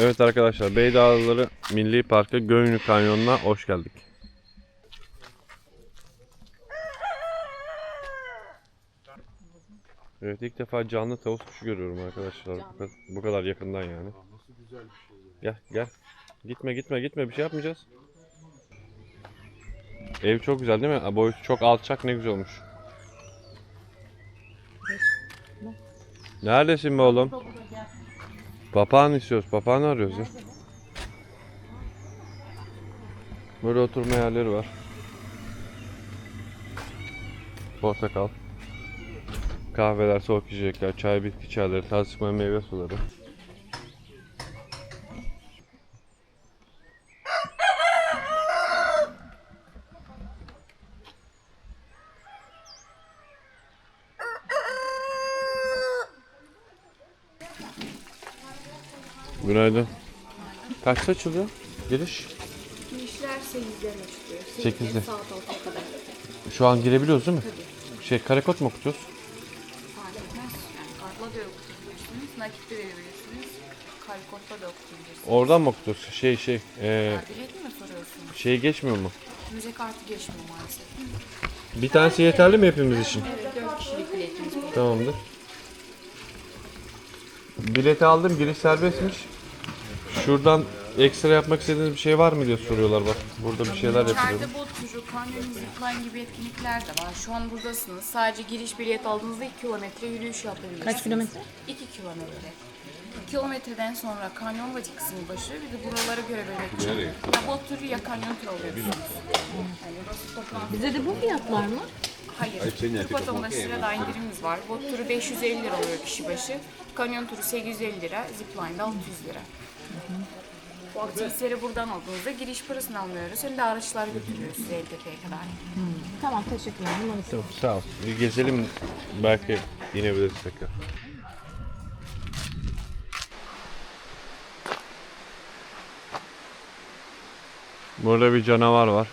Evet arkadaşlar Beydağları Milli Parkı Göynü Kanyonu'na hoş geldik. Evet ilk defa canlı tavus kuşu görüyorum arkadaşlar. Bu kadar, bu kadar yakından yani. Gel gel. Gitme gitme gitme bir şey yapmayacağız. Ev çok güzel değil mi? Boyutu çok alçak ne güzel olmuş. Neredesin be oğlum? Papağan istiyoruz. Papağan arıyoruz ya. Böyle oturma yerleri var. Portakal. Kahveler, soğuk içecekler, çay, bitki çayları, taze sıkma meyve suları. Günaydın. Kaçta açılıyor? Giriş? Girişler 8'den açılıyor. Sekizde. Saat 6'ya kadar. Şu an girebiliyoruz değil mi? Şey karekod mu okutacağız? Fark etmez. Yani kartla da okutabilirsiniz. Nakit de verebilirsiniz. Karikotta da okutabilirsiniz. Oradan mı okutacağız? Şey şey ee, Ha, bilet mi soruyorsunuz? şey geçmiyor mu? Müze kartı geçmiyor maalesef. Bir tanesi yeterli mi hepimiz için? Evet 4 kişilik biletimiz bu. Tamamdır. Bileti aldım, giriş serbestmiş. Şuradan ekstra yapmak istediğiniz bir şey var mı diye soruyorlar bak. Burada bir şeyler yapılıyor. İçeride bot turu, kanyon, zipline gibi etkinlikler de var. Şu an buradasınız. Sadece giriş bilet aldığınızda 2 kilometre yürüyüş yapabilirsiniz. Kaç kilometre? 2 kilometre. 2 kilometreden sonra kanyon vadi kısmı başlıyor. Bir de buraları görebilmek için. Ya bot turu ya kanyon turu oluyorsunuz. Yani burası. Bize de bu fiyatlar mı? Hayır. Türk vatandaşı sırada indirimimiz var. Bot turu 550 lira oluyor kişi başı. Kanyon turu 850 lira. Zipline de 600 lira. Bu aktiviteleri buradan aldığınızda giriş parasını almıyoruz. Hem de araçlar götürüyoruz sizi Eltepe'ye kadar. Tamam teşekkürler. Numarası. Tamam, sağ ol. Bir gezelim belki inebiliriz tekrar. Burada bir canavar var.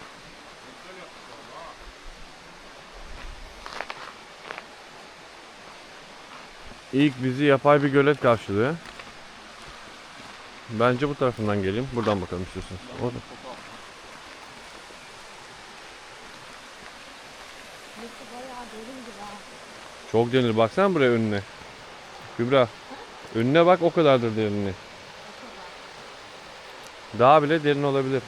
İlk bizi yapay bir gölet karşılıyor. Bence bu tarafından geleyim. Buradan bakalım istiyorsanız. Orada. Çok denir. Baksana buraya önüne. Kübra. Önüne bak o kadardır derinliği. Daha bile derin olabilir.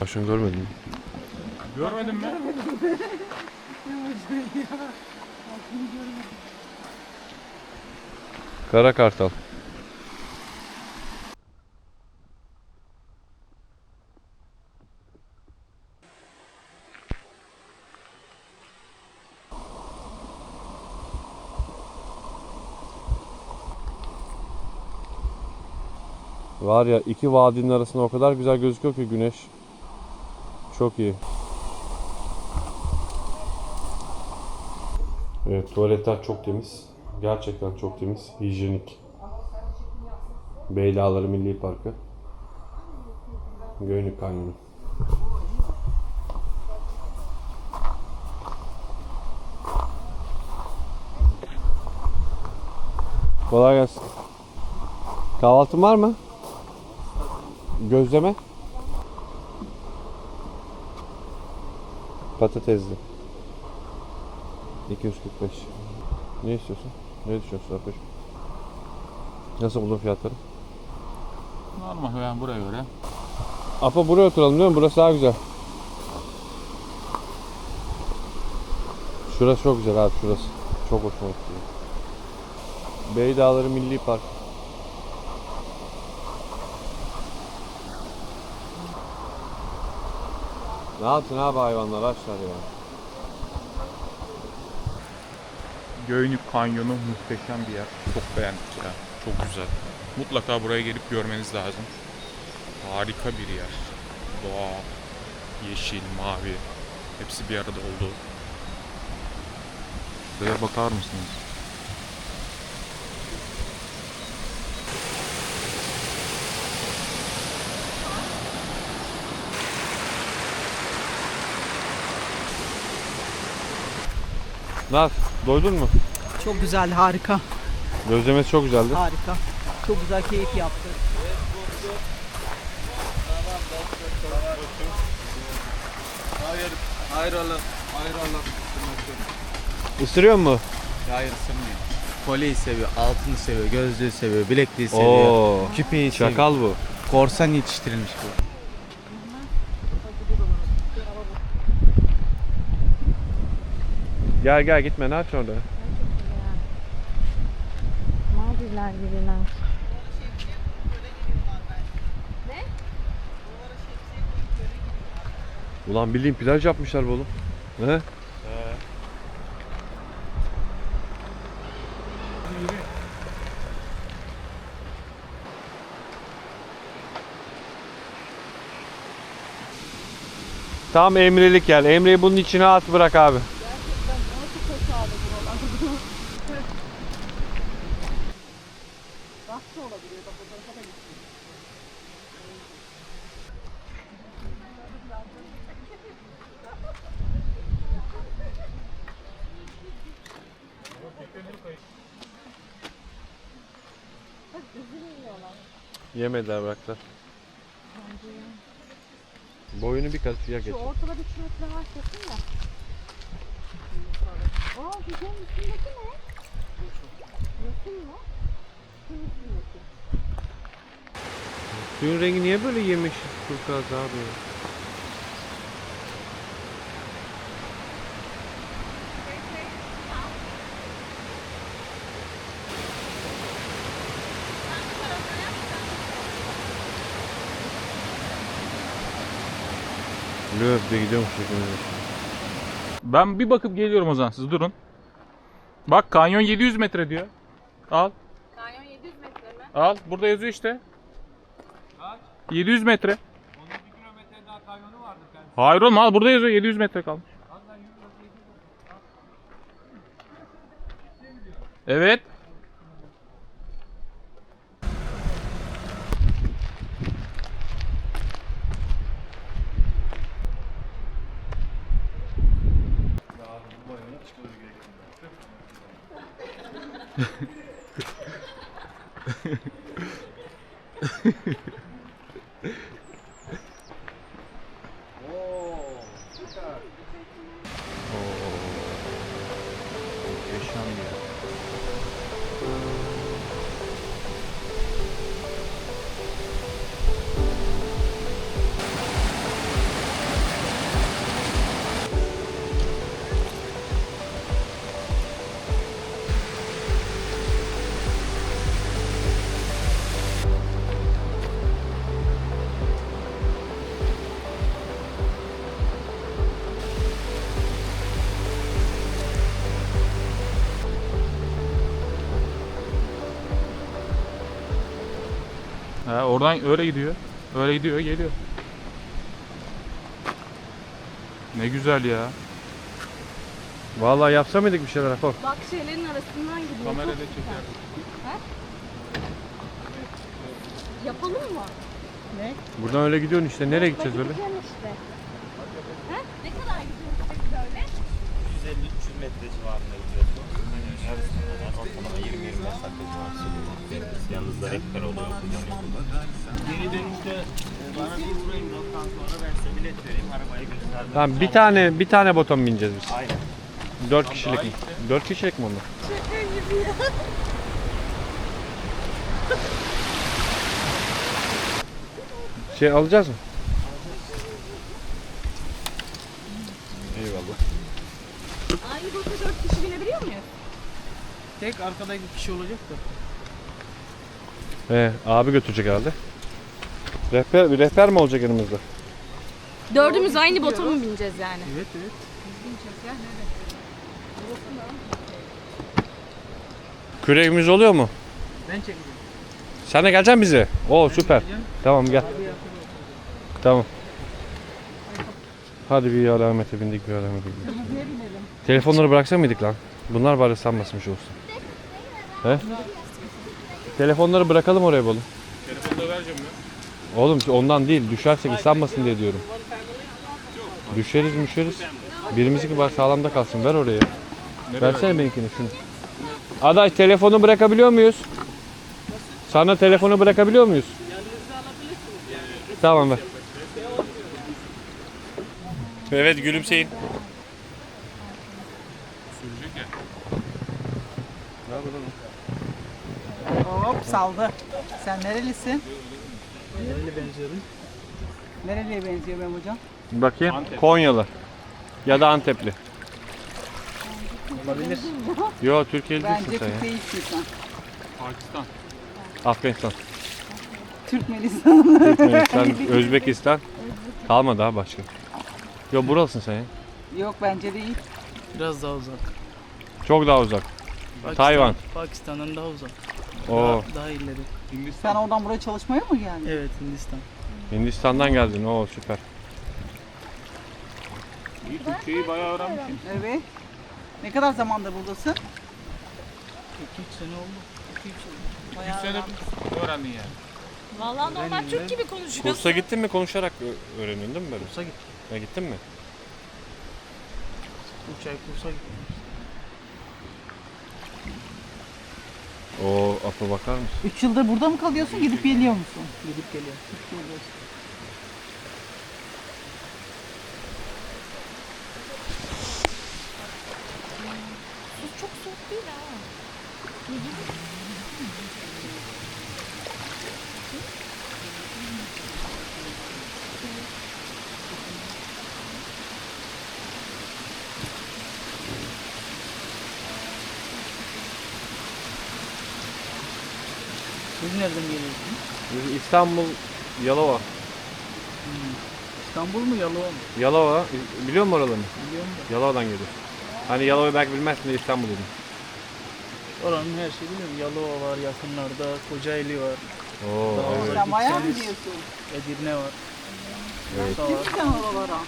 Başını görmedin mi? Görmedin mi? Kara kartal. Var ya iki vadinin arasında o kadar güzel gözüküyor ki güneş. Çok iyi. Evet tuvaletler çok temiz. Gerçekten çok temiz. Hijyenik. Beylağları Milli Parkı. Göynük Kanyonu. Kolay gelsin. Kahvaltın var mı? Gözleme. Patatesli. 245. Ne istiyorsun? Ne düşünüyorsun arkadaşım? Nasıl buldun fiyatları? Normal yani buraya göre. Apa buraya oturalım değil mi? Burası daha güzel. Şurası çok güzel abi şurası. Çok hoşuma gitti. Beydağları Milli Park. Ne yaptın abi hayvanlar açlar ya. Göynük Kanyonu muhteşem bir yer. Çok beğendik ya. Çok güzel. Mutlaka buraya gelip görmeniz lazım. Harika bir yer. Doğa, yeşil, mavi. Hepsi bir arada oldu. Buraya bakar mısınız? Doydun mu? Çok güzel, harika, Gözlemesi çok güzeldi. harika. Çok güzel keyif yaptık. Hayır, hayır Allah, hayır Allah. Isırıyor mu? Hayır ısırmıyor. Kolyeyi seviyor, altını seviyor, gözlüğü seviyor, bilekliği seviyor. Oo. Küpeyi seviyor. Şakal bu. Korsan yetiştirilmiş bu. Gel gel gitme ne yapacaksın orada? Maldivler gibiler. Ulan bildiğin plaj yapmışlar bu oğlum. He? Tam Emre'lik gel. Emre'yi bunun içine at bırak abi. Yemediler bıraktılar. Suya geç. Şu ortada bir kilometre var kesin de. Aa güzel üstündeki ne? Yosun mu? Üstündeki. Suyun rengi niye böyle yemiş turkuaz abi? ya? Löp de gidiyormuş. Ben bir bakıp geliyorum o zaman siz durun. Bak kanyon 700 metre diyor. Al. Kanyon 700 metre mi? Al. Burada yazıyor işte. 700 metre. Hayır oğlum al burada yazıyor 700 metre kalmış. Evet. Oradan öyle gidiyor. Öyle gidiyor geliyor. Ne güzel ya. Vallahi yapsa mıydık bir şeyler Apo? Bak şeylerin arasından gidiyor. Kamerada Çok güzel. Yapalım mı? Buradan öyle gidiyorsun işte. Nereye gideceğiz öyle? Gideceğim işte. Ha? Ne kadar? 150-300 metre civarında gidiyorsun. Yani ortalama 20-25 dakika civarı sürüyor. Yanınızda rehber oluyor, kullanıyor. Geri dönüşte e, bana bir uğrayın noktadan sonra ben size bilet vereyim, arabayı gösterdim. Tamam bir tane bir tane bota mı bineceğiz biz? Aynen. 4 kişilik mi? 4 kişilik mi onlar? Şey alacağız mı? Eyvallah. Botta dört kişi binebiliyor muyuz? Tek arkadaki kişi olacak da. He, abi götürecek herhalde. Rehber, bir rehber mi olacak yanımızda? Dördümüz aynı bota mı bineceğiz yani? Evet evet. Kürevimiz oluyor mu? Ben çekeceğim. Sen de geleceksin bize. Oo süper. Tamam gel. Tamam. Hadi bir alamete bindik bir alamete bindik. Telefonları bıraksa mıydık lan? Bunlar bari sanmasmış olsun. He? Telefonları bırakalım oraya oğlum. Telefonu da vereceğim ya. Oğlum ondan değil düşersek ıslanmasın diye diyorum. Düşeriz müşeriz. Birimizinki var sağlamda kalsın ver oraya. Versene benimkini şunu. Adaş telefonu bırakabiliyor muyuz? Sana telefonu bırakabiliyor muyuz? Tamam ver. Evet gülümseyin. Sürecek ya. Hop saldı. Sen nerelisin? Nereli benziyorum? Nereliye benziyor benim hocam? Bakayım. Konyalı. Ya da Antepli. Olabilir. Yo Türkiye'li değilsin Bence sen ya. Değilsin sen. Pakistan. Afganistan, Türkmenistan. Türkmenistan, Özbekistan. Kalmadı ha başka. Yo buralısın sen ya. Yok bence değil. Biraz daha uzak. Çok daha uzak. Pakistan- Tayvan. Pakistan'dan daha uzak. Oo. Daha, daha ileri. Sen oradan buraya çalışmaya mı geldin? Evet Hindistan. Hindistan'dan geldin. Oo süper. İyi Türkçeyi bayağı öğrenmişsin. Evet. Ne kadar zamandır buradasın? 2-3 sene oldu. 2-3 sene. Öğrendin yani. Vallahi normal Türk gibi konuşuyorsun. Kursa gittin mi konuşarak ö- öğreniyorsun değil mi böyle? Kursa gittim. Ha, gittin mi? 3 ay kursa gittim. Oo Apo bakar mısın? 3 yıldır burada mı kalıyorsun gidip geliyor musun? Gidip geliyorum. Çok soğuk değil ha. Siz nereden geliyorsunuz? Biz İstanbul, Yalova. İstanbul mu Yalova mı? Yalova, biliyor musun oralarını? Biliyorum da. Yalova'dan geliyor. Hani Yalova'yı belki bilmezsin de İstanbul dedim. Oranın her şeyi biliyorum. Yalova var yakınlarda. Kocaeli var. Oo Daha evet. Sen bayağı mı diyorsun? Edirne var. Evet. Gittin mi sen oralara?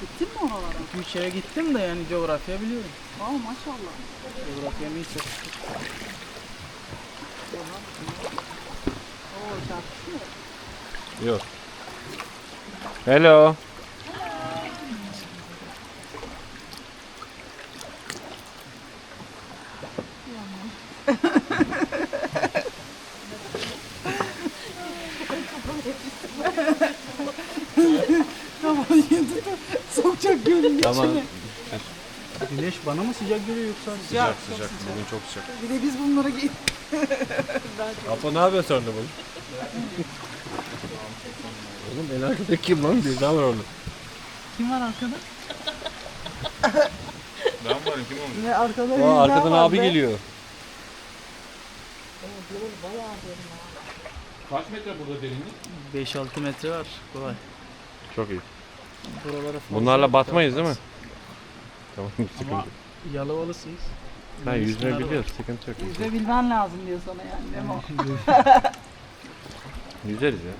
Gittin mi oralara? 2-3 yere gittim de yani coğrafya biliyorum. Aa maşallah. Coğrafyamı iyi çok. Oo çarpışı mı? Yok. Hello. Tamam şimdi sokacak gölün Tamam. içine. Güneş bana mı sıcak geliyor yoksa? Sıcak. Sıcak. Bugün çok sıcak. Bir de biz bunlara git. Apo ne yapıyor sonra bugün? Oğlum en arkada kim lan? Bir daha var orada. Kim var arkada? Ben varım kim olmuş? Ne arkada? Aa, arkadan abi be. geliyor. Kaç metre burada derinlik? 5-6 metre var. Kolay. Çok iyi. Buralara Bunlarla batmayız değil mi? Tamam Ama sıkıntı. Yalovalısınız. Ben yüzme Yunuslar var. biliyoruz. Sıkıntı yok. Yüzme bilmen lazım diyor sana yani. Değil mi? o? Yüzeriz ya.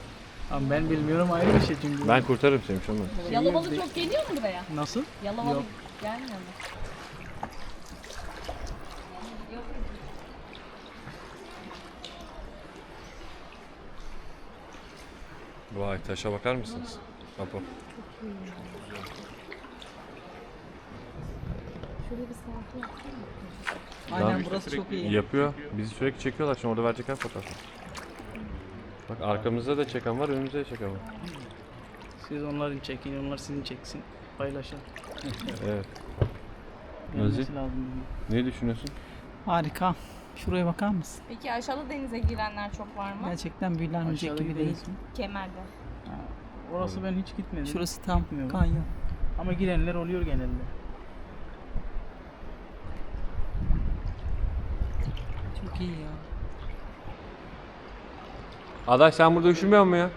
Ama ben bilmiyorum ayrı bir şey çünkü. Ben kurtarırım seni şu anda. Yalovalı çok geliyor mu buraya? Nasıl? Yalovalı Yok. gelmiyor mu? Vay taşa bakar mısınız? Apo. Aynen Lan- burası çok iyi. Yapıyor. Bizi sürekli çekiyorlar. Şimdi orada verecekler fotoğrafı. Bak arkamızda da çeken var, önümüzde de çeken var. Siz onların çekin, onlar sizin çeksin. Paylaşın. Evet. Gelmesi Nazi? lazım. Ne düşünüyorsun? Harika. Şuraya bakar mısın? Peki aşağıda denize girenler çok var mı? Gerçekten büyülenecek Aşağıda gibi değil. mi? Kemer'de. Orası ben hiç gitmedim. Şurası tam Bilmiyorum. kanyon. Ama girenler oluyor genelde. İyi ya. Adaş sen burada üşümüyor musun ya?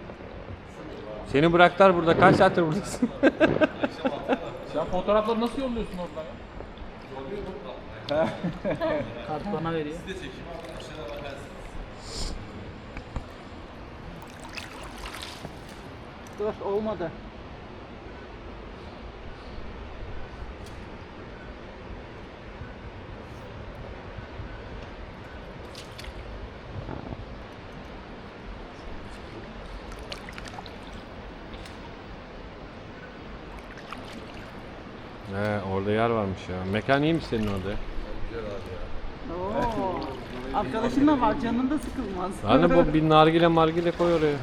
Seni bıraktılar burada. Kaç saattir buradasın? Sen fotoğrafları nasıl yolluyorsun oradan ya? Kart bana veriyor. Dur olmadı. He orada yer varmış ya. Mekan iyiymiş senin orada. ya. Oo. Arkadaşınla var canın da sıkılmaz. Anne bu bir nargile margile koy oraya.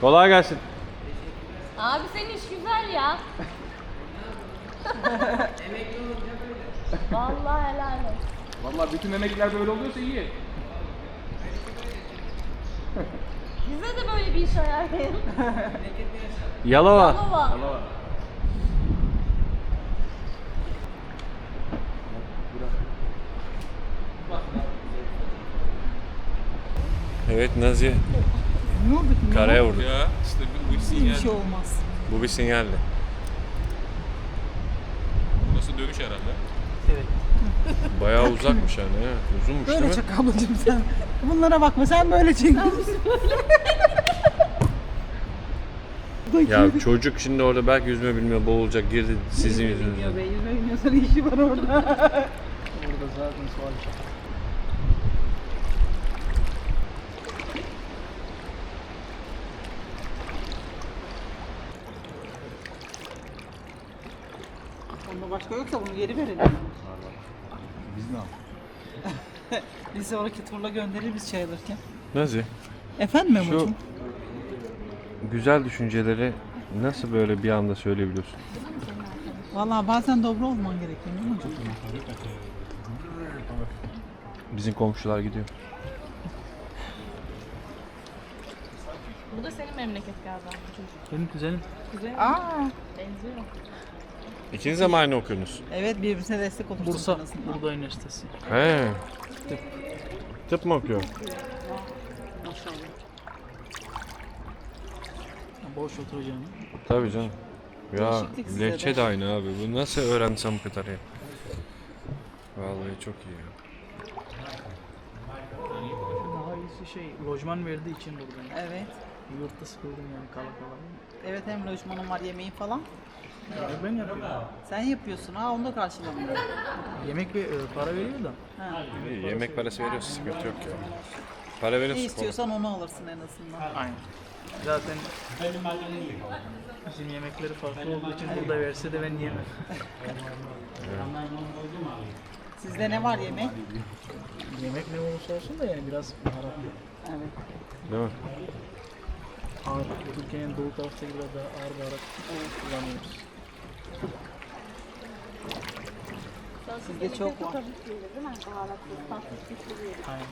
Kolay gelsin. Abi senin iş güzel ya. Vallahi helal olsun. Vallahi bütün emekliler böyle oluyorsa iyi. Bize de böyle bir iş ayarlayın. Yalova. Baba. Evet Nazi Ne oldu ki? karaya vurdu. Ya işte bu, bu Bir sinyal. şey olmaz. Bu bir sinyaldi. Burası dönüş herhalde. Bayağı uzakmış yani ya. Uzunmuş Böyle değil mi? çek ablacığım sen. Bunlara bakma sen böyle çek. Ya çocuk şimdi orada belki yüzme bilmiyor boğulacak girdi sizin yüzünüzden. Bilmiyor be, yüzme bilmiyorsa ne işi var orada? Orada zaten sual Onda başka yoksa bunu geri verelim. Biz ne yapalım? Biz sonraki turla gönderir biz çay alırken. Nazi Efendim şu Memo'cum? güzel düşünceleri nasıl böyle bir anda söyleyebiliyorsun? Valla bazen dobra olman gerekiyor Memo'cum. Bizim komşular gidiyor. Bu da senin memleket galiba. Çocuk. Benim kuzenim Güzel. Aa, Benziyor. İkiniz de mi aynı okuyorsunuz? evet birbirine destek olursun Bursa, sonrasında. Bursa Üniversitesi. He. Tıp mı okuyor? Boş oturacağım. Tabii canım. Ya Değişiklik size lehçe de. de aynı abi. Bu nasıl öğrensem bu kadar ya? Vallahi çok iyi ya. Daha iyisi şey lojman verdiği için buradayım. Evet. Yurtta sıkıldım yani kala kala. Evet hem lojmanın var yemeği falan. Ben yapıyorum. Sen yapıyorsun ha onu da karşılamıyor. Yemek ve e, para veriyor da. Ha. İyi, yemek parası veriyorsun sıkıntı yok ya. Para Ne veriyorsun. istiyorsan onu alırsın en azından. Aynen. Zaten bizim yemekleri farklı olduğu için burada verse de ben yemem. Sizde ne var yemek? Yemek ne olursa olsun da yani biraz baharatlı. Evet. Değil mi? Ağır. Türkiye'nin doğu tarafta biraz daha ağır baharat kullanıyoruz. Sizde çok var. Aynen.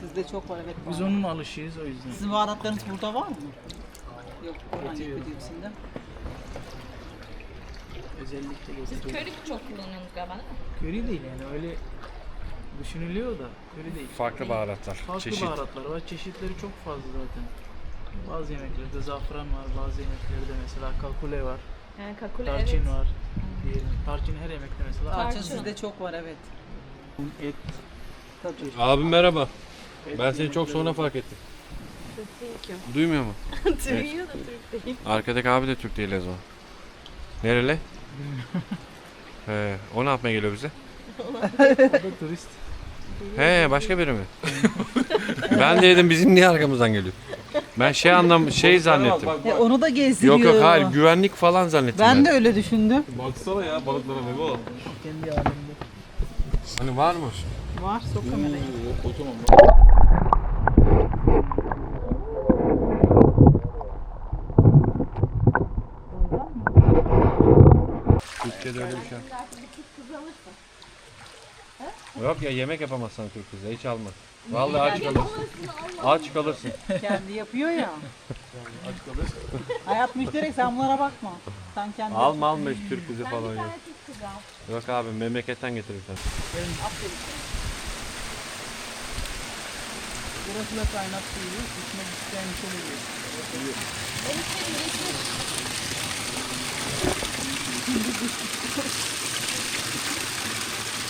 Sizde çok var evet. Biz onun alışığız o yüzden. Sizin baharatlarınız burada var mı? Yok. Oradan. Özellikle Siz köri çok kullanıyorsunuz galiba değil mi? Köri değil yani öyle düşünülüyor da köri değil. Farklı baharatlar. Farklı çeşit. baharatlar var. Çeşitleri çok fazla zaten. Bazı yemeklerde zafran var, bazı yemeklerde mesela kalkule var, Yani kakule tarçın evet. var. Diyelim. Tarçın her yemekte mesela. Tarçın Tarçın. sizde çok var evet. Et, Abi merhaba. Ben seni çok sonra fark ettim. Duymuyor mu? Duyuyor da Türk değil. Arkadaki abi de Türk değil o zaman. Nereli? He, o ne yapmaya geliyor bize? o da turist. He, başka biri mi? ben de dedim bizim niye arkamızdan geliyor? Ben şey anlam şey zannettim. E, onu da gezdiriyor. Yok yok hayır güvenlik falan zannettim ben. Ben de öyle düşündüm. Baksana ya balıklara Memo. Kendi halinde. Hani var mı? Var sok kamerayı. Kocaman Türkiye'de öyle bir şey. Yok ya yemek yapamazsan Türk kızı hiç alma. Vallahi aç kalırsın. Aç kalırsın. Kendi yapıyor ya. Hayat müşterek sen bunlara bakma. Sen kendi Alma alma hiç Türk kızı falan yok. Yok abi memleketten getirirsen. Burası da kaynak suyu. İçmek isteyen çok oluyor.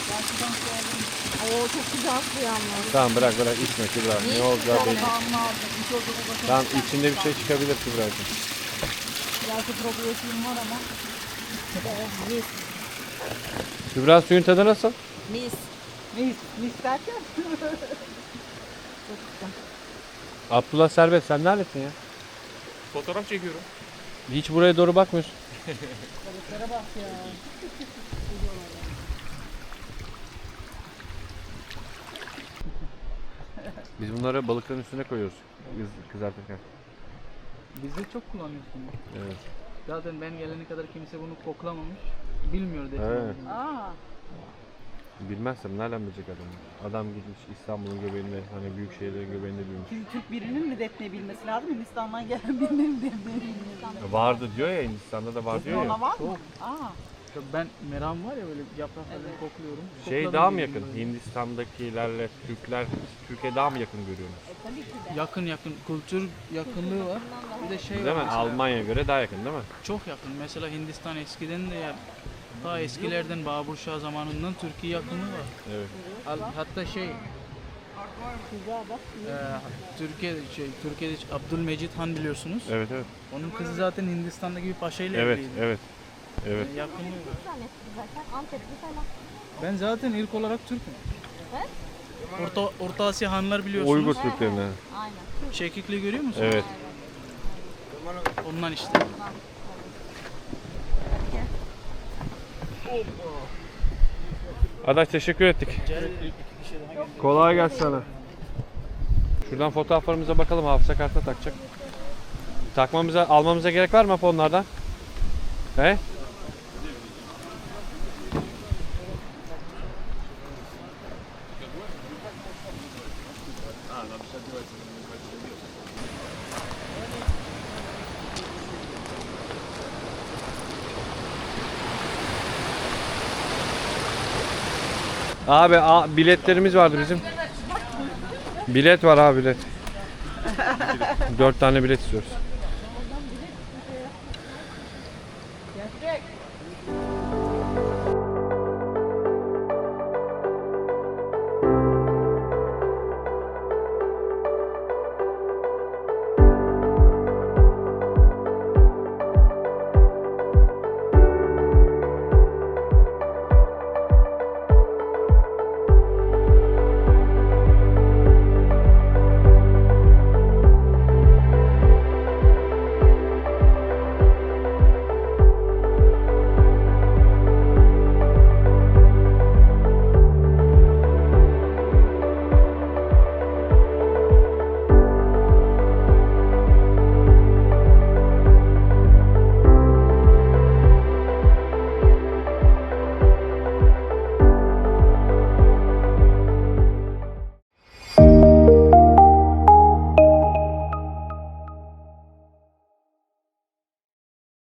Gerçekten. Oo çok güzel su yalnız. Tamam bırak bırak içme Kübra. Ne olacağı belli. Tamam içinde bir şey çıkabilir Kübra'cığım. Belki probiyotiğim var ama. Kübra suyun tadı nasıl? Mis. Ne, ne isterken? Abdullah Serbest sen neredesin ya? Fotoğraf çekiyorum. Hiç buraya doğru bakmıyorsun. Balıklara bak ya. Biz bunları balıkların üstüne koyuyoruz kız- kızartırken. Bizde çok kullanıyorsun. Evet. Zaten ben gelene kadar kimse bunu koklamamış. Bilmiyor Evet. Aa, Bilmezsem nereden bilecek adam? Adam gitmiş İstanbul'un göbeğinde hani büyük şehirlerin göbeğinde büyümüş. şimdi Türk birinin mi defne bilmesi lazım? Hindistan'dan gelen birinin mi defne bilmesi lazım? Vardı diyor ya Hindistan'da da var diyor ya. Ona var mı? Aa, Ya Ben meram var ya böyle yapraklarını kokluyorum. Şey Kokladım daha mı yakın? böyle. Hindistan'dakilerle Türkler Türkiye daha mı yakın görüyorsunuz? E, tabii ki de. Yakın yakın kültür yakınlığı var. Bir de şey Değil var mi? mesela, Almanya'ya göre daha yakın değil mi? Çok yakın. Mesela Hindistan eskiden de ya daha eskilerden Babur Şah zamanından Türkiye yakınlığı var. Evet. Al- Hatta şey eee Türkiye şey Türkiye'de Abdülmecit Han biliyorsunuz. Evet evet. Onun kızı zaten Hindistan'daki bir paşayla Evet evliydi. evet. Evet. Tanesi zaten Antepli falan. Ben zaten ilk olarak Türk'üm. Evet. Orta, Orta Asya hanlar biliyorsunuz. Uygur Türklerine. Aynen. Çekikliği görüyor musunuz? Evet. Ondan işte. Adaş teşekkür ettik. Kolay gelsin sana. Şuradan fotoğraflarımıza bakalım hafıza kartına takacak. Takmamıza, almamıza gerek var mı onlardan? He? Abi a, biletlerimiz vardı bizim. Bilet var abi bilet. Dört tane bilet istiyoruz.